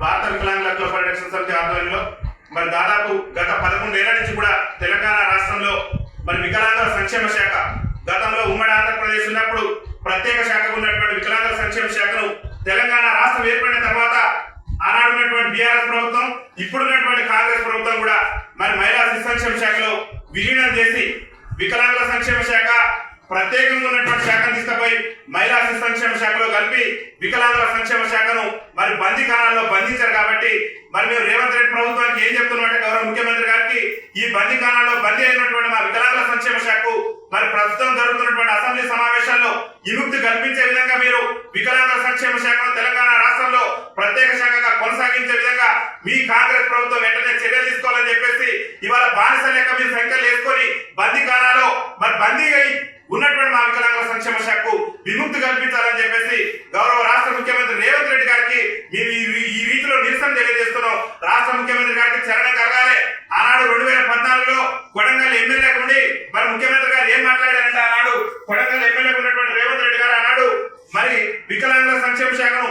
భారత వికలాంగులతో హక్కుల పరిరక్షణ సమితి ఆధ్వర్యంలో మరి దాదాపు గత పదకొండేళ్ళ నుంచి కూడా తెలంగాణ రాష్ట్రంలో మరి వికలాంగుల సంక్షేమ శాఖ గతంలో ఉమ్మడి ఆంధ్రప్రదేశ్ ఉన్నప్పుడు ప్రత్యేక శాఖకు ఉన్నటువంటి వికలాంగుల సంక్షేమ శాఖను తెలంగాణ రాష్ట్రం ఏర్పడిన తర్వాత ఆనాడు ఉన్నటువంటి బీఆర్ఎస్ ప్రభుత్వం ఇప్పుడున్నటువంటి కాంగ్రెస్ ప్రభుత్వం కూడా మరి మహిళా శిశు సంక్షేమ శాఖలో విలీనం చేసి వికలాంగుల సంక్షేమ శాఖ ప్రత్యేకంగా ఉన్నటువంటి శాఖను తీసుకుపోయి మహిళా శిశు సంక్షేమ శాఖలో కలిపి వికలాంగుల సంక్షేమ శాఖను మరి బందీకానాల్లో బంధించారు కాబట్టి మరి మేము రేవంత్ రెడ్డి ప్రభుత్వానికి ఏం చెప్తున్నామంటే గౌరవ ముఖ్యమంత్రి గారికి ఈ బందీకానాల్లో బందీ అయినటువంటి మా వికలాంగుల సంక్షేమ శాఖకు మరి ప్రస్తుతం జరుగుతున్నటువంటి అసెంబ్లీ సమావేశాల్లో విముక్తి కల్పించే విధంగా మీరు వికలాంగుల సంక్షేమ శాఖను తెలంగాణ రాష్ట్రంలో ప్రత్యేక శాఖగా కొనసాగించే విధంగా మీ కాంగ్రెస్ ప్రభుత్వం వెంటనే చర్యలు తీసుకోవాలని చెప్పేసి ఇవాళ బానిస లెక్క మీరు సంఖ్యలు వేసుకొని బందీకానాలో మరి బందీ అయి ఉన్నటువంటి మా వికలాంగుల సంక్షేమ శాఖకు విముక్తి కల్పించాలని చెప్పేసి గౌరవ రాష్ట్ర ముఖ్యమంత్రి రేవంత్ రెడ్డి గారికి మేము ఈ- రీతిలో నిరసన తెలియజేస్తున్నాం. రాష్ట్ర ముఖ్యమంత్రి గారికి చరణ కలగాలి. ఆనాడు రెండు వేల పద్నాలుగులో కొడంగల్ ఎమ్మెల్యే ఉండి మరి ముఖ్యమంత్రి గారు ఏం మాట్లాడారు ఆనాడు కొడంగల్ ఎమ్మెల్యే ఉన్నటువంటి రేవంత్ రెడ్డి గారు ఆనాడు మరి వికలాంగుల సంక్షేమ శాఖను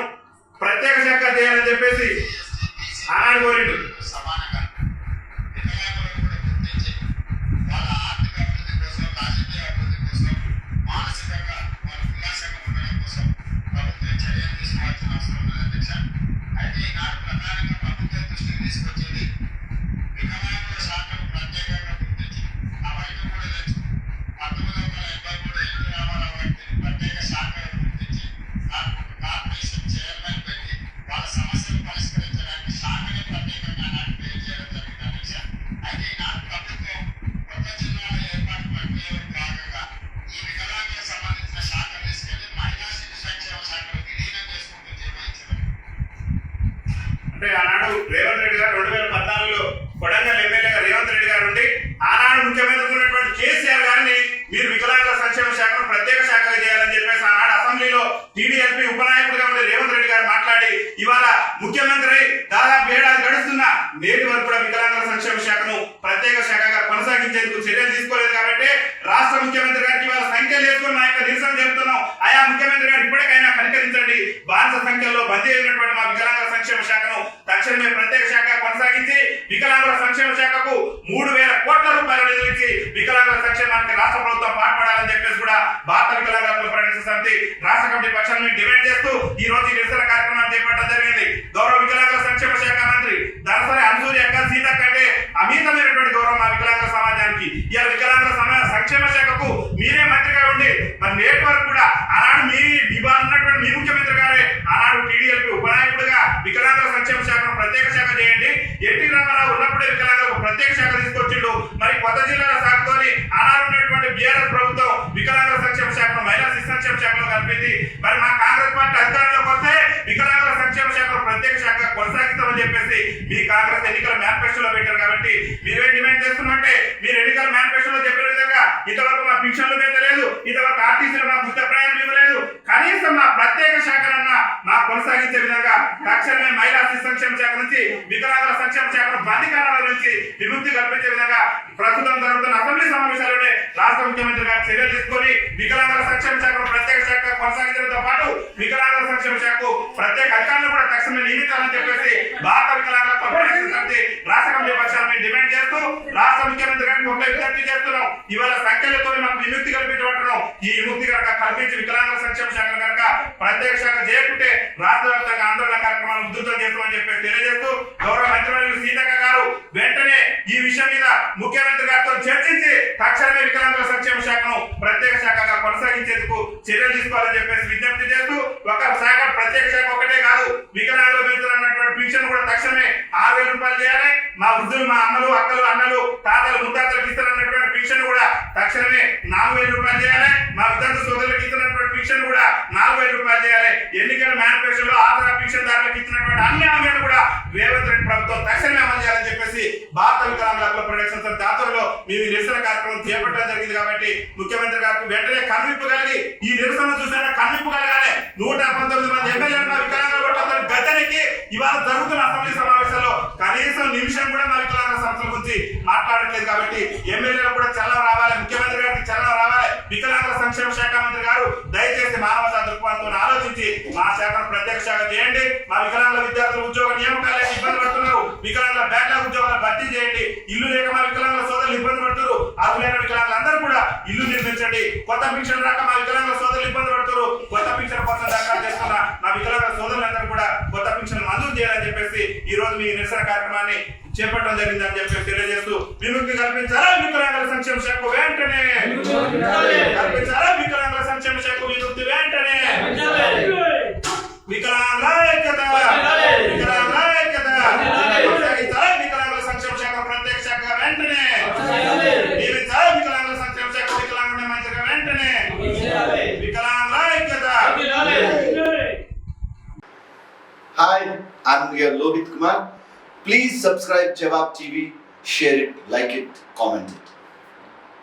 ప్రత్యేక శాఖ చేయాలని చెప్పేసి ఆనాడు కోరిండు సమానంగా వికలాంగులను కూడా గుర్తించి వాళ్ళ ఆర్థిక అభివృద్ధి కోసం రాజకీయ అభివృద్ధి కోసం మానసికంగా వాళ్ళ ఉల్లాసంగా ఉండడం కోసం ప్రభుత్వం చర్యలు తీసుకోవాల్సిన అవసరం ఉంది అధ్యక్ష అయితే ఈనాడు ప్రధానంగా దృష్టికి తీసుకొచ్చేది. వికలాంగుల శాఖను ప్రత్యేకంగా బానిస సంఖ్యలో బందీ అయినటువంటి మా వికలాంగుల సంక్షేమ శాఖను తక్షణమే ప్రత్యేక శాఖ కొనసాగించి వికలాంగుల సంక్షేమ శాఖకు మూడు వేల కోట్ల రూపాయలు నిధులించి వికలాంగుల సంక్షేమానికి రాష్ట్ర ప్రభుత్వం పాల్పడాలని చెప్పేసి కూడా భారత వికలాంగుల పరిరక్షణ సమితి రాష్ట్ర కమిటీ పక్షాన్ని డిమాండ్ చేస్తూ ఈ రోజు ఈ నిరసన కార్యక్రమాన్ని చేపట్టడం జరిగింది గౌరవ వికలాంగుల సంక్షేమ శాఖ మంత్రి దనసరి అంజూరి అక్క సీత కంటే అమితమైనటువంటి గౌరవం మా వికలాంగుల సమాజానికి ఇవాళ వికలాంగుల సమా- సంక్షేమ శాఖకు మీరే మంత్రిగా ఉండి మరి నేటి వరకు కూడా ఆనాడు మీ ఇవాళ ఉన్నటువంటి మీ ముఖ్యమంత్రి గారే ఆనాడు టీడీఎల్పీ ఉపనాయకుడిగా వికలాంగుల సంక్షేమ శాఖను ప్రత్యేక శాఖ చేయండి ఎన్టీ రామారావు ఉన్నప్పుడే వికలాంగులకు ప్రత్యేక శాఖ తీసుకొచ్చిండు. మరి కొత్త జిల్లాల శాఖతోని ఆనాడు బీఆర్ఎస్ ప్రభుత్వం వికలాంగుల సంక్షేమ శాఖను మహిళా శిశు సంక్షేమ శాఖలో కలిపింది మరి మా కాంగ్రెస్ పార్టీ అధికారంలోకి వస్తే వికలాంగుల సంక్షేమ శాఖను ప్రత్యేక శాఖ కొనసాగిస్తామని చెప్పేసి మీ కాంగ్రెస్ ఎన్నికల మేనిఫెస్టోలో పెట్టారు కాబట్టి మీరేం డిమాండ్ చేస్తున్నట్టే మీరు ఎన్నికల మేనిఫెస్టోలో చెప్పిన విధంగా ఇంతవరకు మా పింఛన్లు పెంచలేదు ఇంతవరకు ఆర్టీసీలు మా ఉచిత ప్రయాణం ఇవ్వలేదు. కనీసం మా ప్రత్యేక శాఖనన్నా మా కొనసాగించే విధంగా తక్షణమే మహిళా శిశు సంక్షేమ శాఖ నుంచి వికలాంగుల సంక్షేమ శాఖను బాధికారాల నుంచి విముక్తి కల్పించే విధంగా ప్రస్తుతం జరుగుతున్న అసెంబ్లీ సమావేశాల్లోనే రాష్ట్ర ముఖ్యమంత్రి గారు చర్యలు తీసుకొని వికలాంగుల సంక్షేమ శాఖను ప్రత్యేక శాఖ కొనసాగించడంతో పాటు వికలాంగుల సంక్షేమ శాఖకు ప్రత్యేక అధికారులు కూడా తక్షణమే నియమించాలని చెప్పేసి భారత వికలాంగుల సమితి రాష్ట్ర కమిటీ పక్షాన్ని డిమాండ్ చేస్తూ రాష్ట్ర ముఖ్యమంత్రి గారిని ఒక విజ్ఞప్తి చేస్తున్నాం. ఇవాళ సంఖ్యలతో మాకు విముక్తి కల్పించబడుతున్నాం. ఈ విముక్తి కనుక కల్పించి వికలాంగుల సంక్షేమ శాఖ కనుక ప్రత్యేక శాఖ చేయకుంటే రాష్ట్ర వ్యాప్తంగా ఆందోళన కార్యక్రమాలు ఉధృతం చేస్తామని చెప్పి తెలియజేస్తూ గౌరవ మంత్రివర్యులు సీతక్క గారు వెంటనే ఈ విషయం మీద ముఖ్యమంత్రి గారితో చర్చించి తక్షణమే వికలాంగుల సంక్షేమ శాఖను ప్రత్యేక శాఖగా కొనసాగించేందుకు చర్యలు తీసుకోవాలని చెప్పేసి విజ్ఞప్తి చేస్తూ ఒక శాఖ ప్రత్యేక శాఖ ఒకటే కాదు వికలాంగులు పెంచుతున్నటువంటి పింఛన్ కూడా తక్షణమే ఆరు వేల రూపాయలు చేయాలి. మా వృద్ధులు మా అమ్మలు అక్కలు అన్నలు తాతలు ముత్తాతలకు ఇస్తారన్నటువంటి పింఛన్ కూడా తక్షణమే నాలుగు వేల రూపాయలు చేయాలి మా విద్యార్థి సోదరులకు ఇస్తున్నటువంటి పింఛన్ కూడా నాలుగు వేల రూపాయలు చేయాలి ఎన్నికల మేనిఫెస్టోలో ఆధార పింఛన్ దారులకు ఇచ్చినటువంటి అన్ని హామీలు కూడా రేవంత్ రెడ్డి ప్రభుత్వం తక్షణమే అమలు చేయాలని చెప్పేసి భారత వికలాంగుల హక్కుల ప్రొడక్షన్ సంస్థ ఆధ్వర్యంలో మేము ఈ నిరసన కార్యక్రమం చేపట్టడం జరిగింది కాబట్టి ముఖ్యమంత్రి గారికి వెంటనే కన్వింపు కలిగి ఈ నిరసన చూసారా కన్వింపు కలగాలి. నూట పంతొమ్మిది మంది ఎమ్మెల్యేలు మా వికలాంగుల ఓట్లతో గద్దెనెక్కి ఇవాళ జరుగుతున్న అసెంబ్లీ సమావేశంలో కనీసం నిమిషం కూడా మా వికలాంగ సంస్థల గురించి మాట్లాడట్లేదు కాబట్టి ఎమ్మెల్యేలు కూడా చల్లం రావాలి. ముఖ్యమంత్రి గారికి చల్లం రావాలి. వికలాంగుల సంక్షేమ శాఖ మంత్రి గారు నిర్మించండి కొత్త పింఛన్ రాక మా వికలాంగుల సోదరులు ఇబ్బంది పడుతున్నారు. కొత్త పింఛన్ కోసం దరఖాస్తు చేసుకున్న నా వికలాంగుల సోదరులందరూ కూడా కొత్త పింఛన్ మంజూరు చేయాలని చెప్పేసి ఈ రోజు మీ నిరసన కార్యక్రమాన్ని చేపట్టడం జరిగింది అని చెప్పి తెలియజేస్తూ విముక్తి కల్పించాలా వికలాంగుల సంక్షేమ శాఖ వెంటనే? కల్పించాలా వికలాంగుల సంక్షేమ శాఖ విముక్తి వెంటనే? వికలాంగుల Your Lohit Kumar. Please subscribe Jawab TV, share it, like it, comment it.